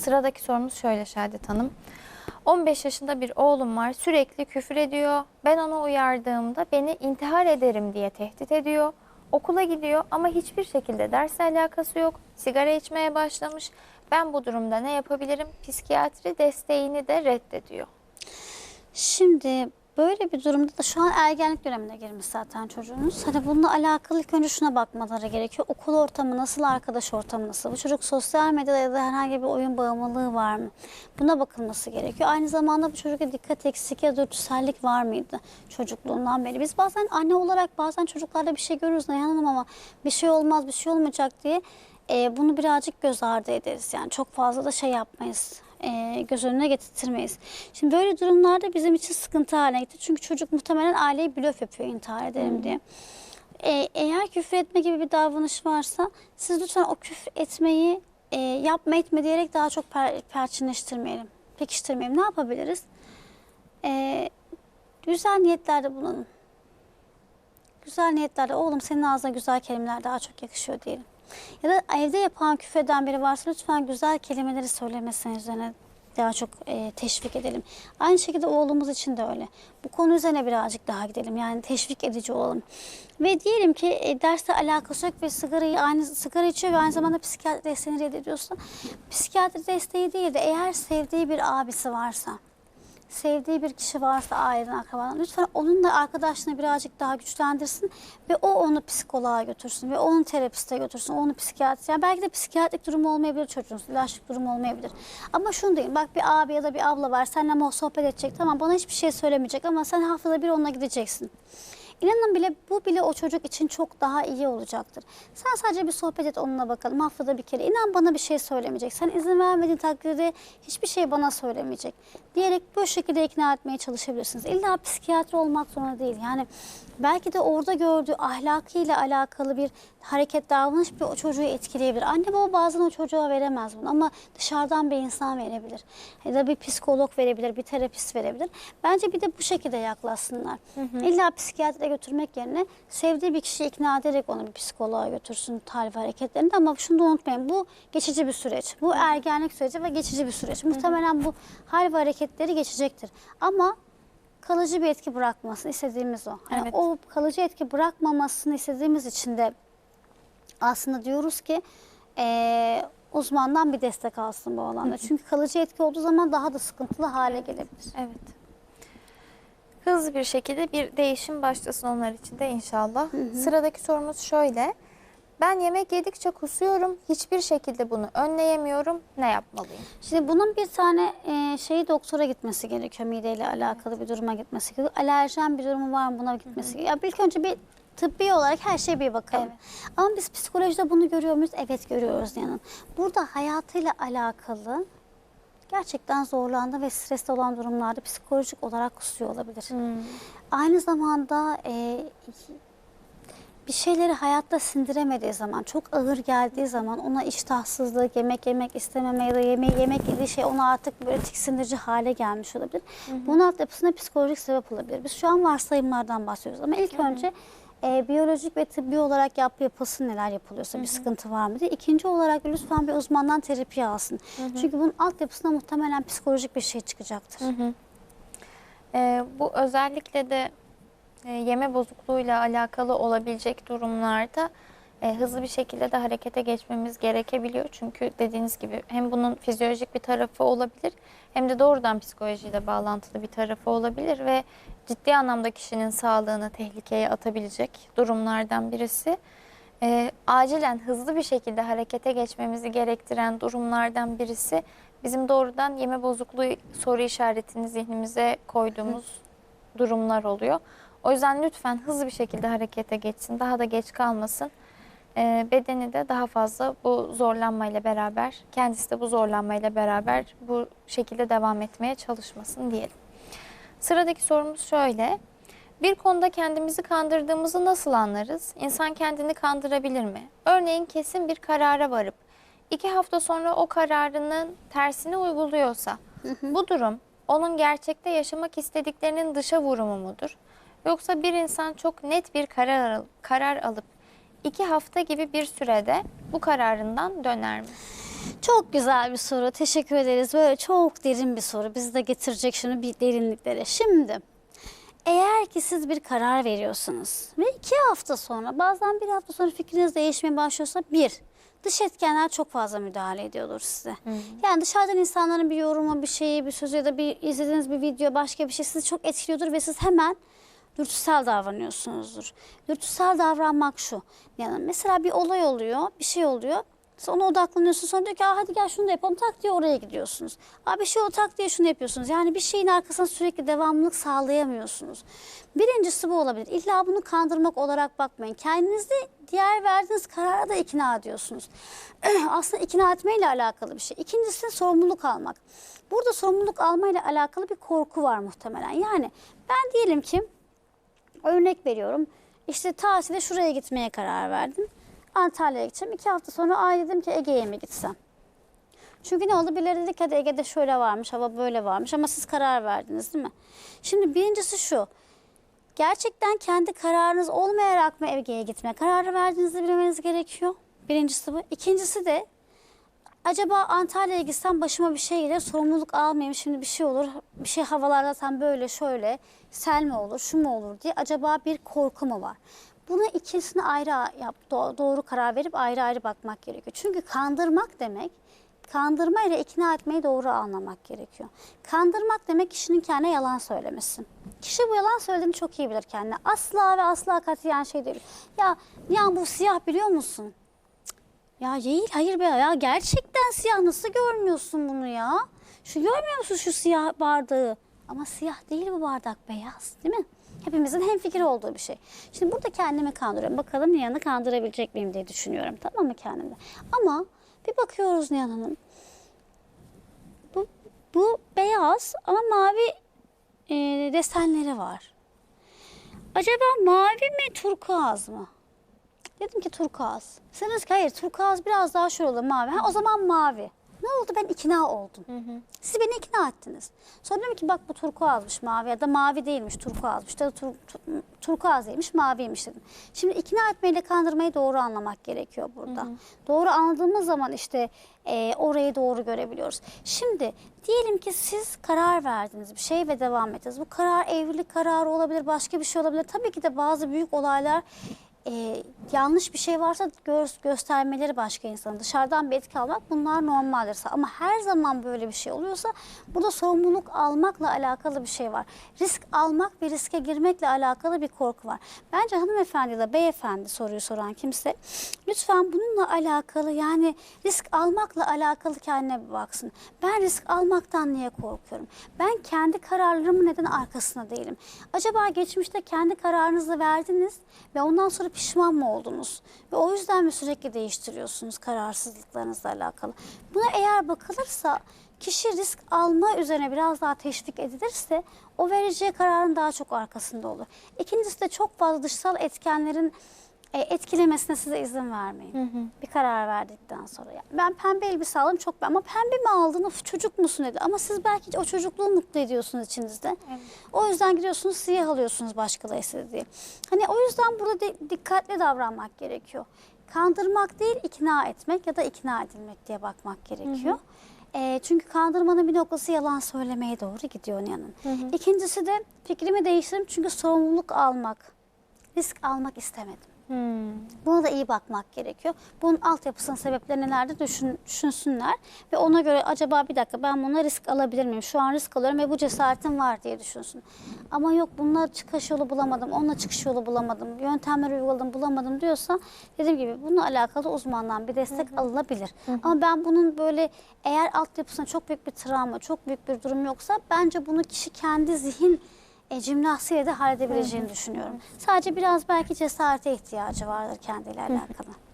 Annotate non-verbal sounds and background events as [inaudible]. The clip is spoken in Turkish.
Sıradaki sorumuz şöyle Şehadet Hanım. 15 yaşında bir oğlum var. Sürekli küfür ediyor. Ben onu uyardığımda beni intihar ederim diye tehdit ediyor. Okula gidiyor ama hiçbir şekilde dersle alakası yok. Sigara içmeye başlamış. Ben bu durumda ne yapabilirim? Psikiyatri desteğini de reddediyor. Şimdi böyle bir durumda da şu an ergenlik dönemine girmiş zaten çocuğunuz. Hani bununla alakalı ilk önce şuna bakmaları gerekiyor. Okul ortamı nasıl, arkadaş ortamı nasıl? Bu çocuk sosyal medyada ya da herhangi bir oyun bağımlılığı var mı? Buna bakılması gerekiyor. Aynı zamanda bu çocukta dikkat eksikliği ya da dürtüsellik var mıydı çocukluğundan beri? Biz bazen anne olarak bazen çocuklarda bir şey görürüz Nayhan Hanım ama bir şey olmaz, bir şey olmayacak diye e, bunu birazcık göz ardı ederiz. Yani çok fazla da şey yapmayız e, göz önüne getirtmeyiz. Şimdi böyle durumlarda bizim için sıkıntı haline getir. Çünkü çocuk muhtemelen aileyi blöf yapıyor intihar ederim diye. E, eğer küfür etme gibi bir davranış varsa siz lütfen o küfür etmeyi e, yapma etme diyerek daha çok per, perçinleştirmeyelim. Pekiştirmeyelim. Ne yapabiliriz? E, güzel niyetlerde bulunun. Güzel niyetlerde oğlum senin ağzına güzel kelimeler daha çok yakışıyor diyelim. Ya da evde yapan küfreden biri varsa lütfen güzel kelimeleri söylemesini üzerine daha çok e, teşvik edelim. Aynı şekilde oğlumuz için de öyle. Bu konu üzerine birazcık daha gidelim. Yani teşvik edici olalım. Ve diyelim ki e, derste alakası yok ve sigarayı aynı sigara içiyor ve aynı zamanda psikiyatri desteğini reddediyorsa psikiyatri desteği değil de eğer sevdiği bir abisi varsa sevdiği bir kişi varsa aileden akrabadan lütfen onunla arkadaşlığını birazcık daha güçlendirsin ve o onu psikoloğa götürsün ve onu terapiste götürsün, onu psikiyatri. Yani belki de psikiyatrik durumu olmayabilir çocuğun, ilaçlık durumu olmayabilir. Ama şunu diyeyim, bak bir abi ya da bir abla var, seninle sohbet edecek, tamam bana hiçbir şey söylemeyecek ama sen haftada bir onunla gideceksin. İnanın bile bu bile o çocuk için çok daha iyi olacaktır. Sen sadece bir sohbet et onunla bakalım haftada bir kere. İnan bana bir şey söylemeyecek. Sen izin vermediğin takdirde hiçbir şey bana söylemeyecek. Diyerek bu şekilde ikna etmeye çalışabilirsiniz. İlla psikiyatri olmak zorunda değil. Yani belki de orada gördüğü ahlakıyla alakalı bir hareket davranış bir o çocuğu etkileyebilir. Anne baba bazen o çocuğa veremez bunu ama dışarıdan bir insan verebilir. Ya da bir psikolog verebilir, bir terapist verebilir. Bence bir de bu şekilde yaklaşsınlar. İlla psikiyatriye götürmek yerine sevdiği bir kişiyi ikna ederek onu bir psikoloğa götürsün tarif hareketlerinde. Ama şunu da unutmayın bu geçici bir süreç. Bu ergenlik süreci ve geçici bir süreç. Muhtemelen bu hal ve hareketleri geçecektir. Ama kalıcı bir etki bırakmasını istediğimiz o. Yani Evet. O kalıcı etki bırakmamasını istediğimiz için de aslında diyoruz ki eee, uzmandan bir destek alsın bu alanda. Çünkü kalıcı etki olduğu zaman daha da sıkıntılı hale gelebilir. Evet. Hızlı bir şekilde bir değişim başlasın onlar için de inşallah. Sıradaki sorumuz şöyle. Ben yemek yedikçe kusuyorum. Hiçbir şekilde bunu önleyemiyorum. Ne yapmalıyım? Şimdi bunun bir tane eee, şeyi doktora gitmesi gerekiyor. Mideyle alakalı bir duruma gitmesi gerekiyor. Alerjen bir durumu var mı buna gitmesi gerekiyor. Ya ilk önce bir tıbbi olarak her şeye bir bakalım. Evet. Ama biz psikolojide bunu görüyor muyuz? Evet görüyoruz yani. Burada hayatıyla alakalı gerçekten zorlandığı ve stresli olan durumlarda psikolojik olarak kusuyor olabilir. Aynı zamanda e, bir şeyleri hayatta sindiremediği zaman, çok ağır geldiği zaman ona iştahsızlık, yemek yemek istememe ya da yemeği yemek yediği şey ona artık böyle tiksindirici hale gelmiş olabilir. Bunun altyapısında psikolojik sebep olabilir. Biz şu an varsayımlardan bahsediyoruz ama ilk önce e, biyolojik ve tıbbi olarak yapı yapısı neler yapılıyorsa bir sıkıntı var mı diye. İkinci olarak lütfen bir uzmandan terapi alsın. Çünkü bunun altyapısında muhtemelen psikolojik bir şey çıkacaktır. Ee, bu özellikle de e, yeme bozukluğuyla alakalı olabilecek durumlarda e, hızlı bir şekilde de harekete geçmemiz gerekebiliyor. Çünkü dediğiniz gibi hem bunun fizyolojik bir tarafı olabilir hem de doğrudan psikolojiyle bağlantılı bir tarafı olabilir ve ciddi anlamda kişinin sağlığını tehlikeye atabilecek durumlardan birisi. E, acilen hızlı bir şekilde harekete geçmemizi gerektiren durumlardan birisi bizim doğrudan yeme bozukluğu soru işaretini zihnimize koyduğumuz durumlar oluyor. O yüzden lütfen hızlı bir şekilde harekete geçsin, daha da geç kalmasın. Ee, bedeni de daha fazla bu zorlanmayla beraber, kendisi de bu zorlanmayla beraber bu şekilde devam etmeye çalışmasın diyelim. Sıradaki sorumuz şöyle. Bir konuda kendimizi kandırdığımızı nasıl anlarız? İnsan kendini kandırabilir mi? Örneğin kesin bir karara varıp iki hafta sonra o kararının tersini uyguluyorsa bu durum onun gerçekte yaşamak istediklerinin dışa vurumu mudur? Yoksa bir insan çok net bir karar, al- karar alıp iki hafta gibi bir sürede bu kararından döner mi? Çok güzel bir soru. Teşekkür ederiz. Böyle çok derin bir soru. Bizi de getirecek şimdi bir derinliklere. Şimdi eğer ki siz bir karar veriyorsunuz ve iki hafta sonra bazen bir hafta sonra fikriniz değişmeye başlıyorsa bir, dış etkenler çok fazla müdahale ediyordur size. Yani dışarıdan insanların bir yorumu, bir şeyi, bir sözü ya da bir izlediğiniz bir video başka bir şey sizi çok etkiliyordur ve siz hemen dürtüsel davranıyorsunuzdur. Dürtüsel davranmak şu. Yani mesela bir olay oluyor, bir şey oluyor. Siz ona odaklanıyorsunuz. Sonra diyor ki "Aa, hadi gel şunu da yapalım. Tak diye oraya gidiyorsunuz. Abi bir şey oldu tak diye şunu yapıyorsunuz. Yani bir şeyin arkasına sürekli devamlılık sağlayamıyorsunuz. Birincisi bu olabilir. İlla bunu kandırmak olarak bakmayın. Kendinizi diğer verdiğiniz karara da ikna ediyorsunuz. [clears throat] Aslında ikna etmeyle alakalı bir şey. İkincisi sorumluluk almak. Burada sorumluluk almayla alakalı bir korku var muhtemelen. Yani ben diyelim ki Örnek veriyorum. İşte tatilde şuraya gitmeye karar verdim. Antalya'ya gideceğim. İki hafta sonra ay dedim ki Ege'ye mi gitsem? Çünkü ne oldu? Birileri dedi ki hadi Ege'de şöyle varmış, hava böyle varmış ama siz karar verdiniz değil mi? Şimdi birincisi şu. Gerçekten kendi kararınız olmayarak mı Ege'ye gitmeye kararı verdiğinizi bilmeniz gerekiyor. Birincisi bu. İkincisi de acaba Antalya'ya gitsem başıma bir şey gelir, sorumluluk almayayım, şimdi bir şey olur, bir şey havalar zaten böyle şöyle, sel mi olur, şu mu olur diye acaba bir korku mu var? Buna ikisini ayrı yap, do- doğru karar verip ayrı ayrı bakmak gerekiyor. Çünkü kandırmak demek, kandırma ile ikna etmeyi doğru anlamak gerekiyor. Kandırmak demek kişinin kendine yalan söylemesi. Kişi bu yalan söylediğini çok iyi bilir kendine. Asla ve asla katiyen şey değil. Ya, ya bu siyah biliyor musun? Ya değil, hayır be ya. Gerçekten siyah nasıl görmüyorsun bunu ya? Şu görmüyor musun şu siyah bardağı? Ama siyah değil bu bardak, beyaz değil mi? Hepimizin hemfikir olduğu bir şey. Şimdi burada kendimi kandırıyorum. Bakalım Nihan'ı kandırabilecek miyim diye düşünüyorum. Tamam mı kendimde? Ama bir bakıyoruz Nihan Hanım. Bu, bu beyaz ama mavi e, desenleri var. Acaba mavi mi turkuaz mı? Dedim ki turkuaz. Sen dediniz ki hayır turkuaz biraz daha olur mavi. Ha, o zaman mavi. Ne oldu ben ikna oldum. Siz beni ikna ettiniz. Sonra dedim ki bak bu turkuazmış mavi ya da mavi değilmiş turkuazmış ya da tur, tur, turkuaz değilmiş maviymiş dedim. Şimdi ikna etmeyle kandırmayı doğru anlamak gerekiyor burada. Doğru anladığımız zaman işte e, orayı doğru görebiliyoruz. Şimdi diyelim ki siz karar verdiniz bir şey ve devam ettiniz. Bu karar evlilik kararı olabilir başka bir şey olabilir. Tabii ki de bazı büyük olaylar e, yanlış bir şey varsa gö- göstermeleri başka insanın. Dışarıdan bir etki almak bunlar normaldir. Ama her zaman böyle bir şey oluyorsa burada sorumluluk almakla alakalı bir şey var. Risk almak ve riske girmekle alakalı bir korku var. Bence hanımefendi ya da beyefendi soruyu soran kimse lütfen bununla alakalı yani risk almakla alakalı kendine bir baksın. Ben risk almaktan niye korkuyorum? Ben kendi kararlarımın neden arkasında değilim? Acaba geçmişte kendi kararınızı verdiniz ve ondan sonra pişman mı oldunuz? Ve o yüzden mi sürekli değiştiriyorsunuz kararsızlıklarınızla alakalı? Buna eğer bakılırsa kişi risk alma üzerine biraz daha teşvik edilirse o vereceği kararın daha çok arkasında olur. İkincisi de çok fazla dışsal etkenlerin e, etkilemesine size izin vermeyin. Bir karar verdikten sonra. Yani ben pembe elbise aldım çok ama pembe mi aldın of çocuk musun dedi. Ama siz belki o çocukluğu mutlu ediyorsunuz içinizde. O yüzden gidiyorsunuz siyah alıyorsunuz başkaları diye. Hani o yüzden burada di- dikkatli davranmak gerekiyor. Kandırmak değil ikna etmek ya da ikna edilmek diye bakmak gerekiyor. E, çünkü kandırmanın bir noktası yalan söylemeye doğru gidiyor yanın. İkincisi de fikrimi değiştirdim çünkü sorumluluk almak, risk almak istemedim. Hmm. Buna da iyi bakmak gerekiyor. Bunun altyapısının sebepleri nelerdir düşün, düşünsünler ve ona göre acaba bir dakika ben buna risk alabilir miyim? Şu an risk alıyorum ve bu cesaretim var diye düşünsün. Ama yok bununla çıkış yolu bulamadım, onunla çıkış yolu bulamadım, yöntemler uyguladım bulamadım diyorsa dediğim gibi bununla alakalı uzmandan bir destek alınabilir. Ama ben bunun böyle eğer altyapısında çok büyük bir travma, çok büyük bir durum yoksa bence bunu kişi kendi zihin e, jimnastiğiyle de halledebileceğini düşünüyorum. Sadece biraz belki cesarete ihtiyacı vardır kendiyle alakalı.